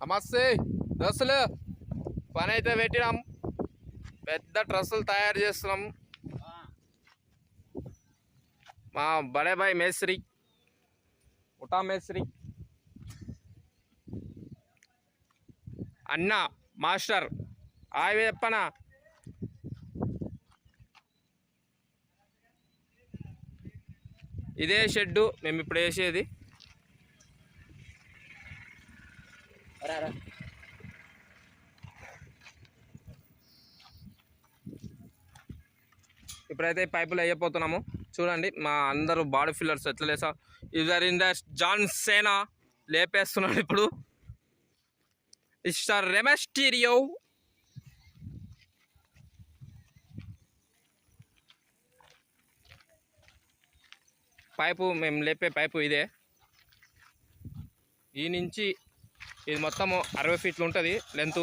నమస్తే డ్రెస్సులు. పని అయితే పెట్టినాం. పెద్ద డ్రెస్సులు తయారు చేస్తున్నాం. మా బడే బాయ్ మేస్త్రి. ఉటా మేస్త్రి. అన్న మాస్టర్. ఆవి చెప్పనా? ఇదే షెడ్డు మేము ఇప్పుడు వేసేది. ఇప్పుడైతే పైపులు వేయపోతున్నాము చూడండి మా అందరూ బాడీ ఫిల్లర్స్ ఎట్లా లేసా ఇదర్ ఇన్ ద జాన్ సేనా లేపేస్తున్నాడు ఇప్పుడు. మిస్టర్ రెమెస్టీరియో పైపు మేము లేపే పైపు ఇదే. ఈ నుంచి ఇది మొత్తము అరవై ఫీట్లు ఉంటుంది లెంత్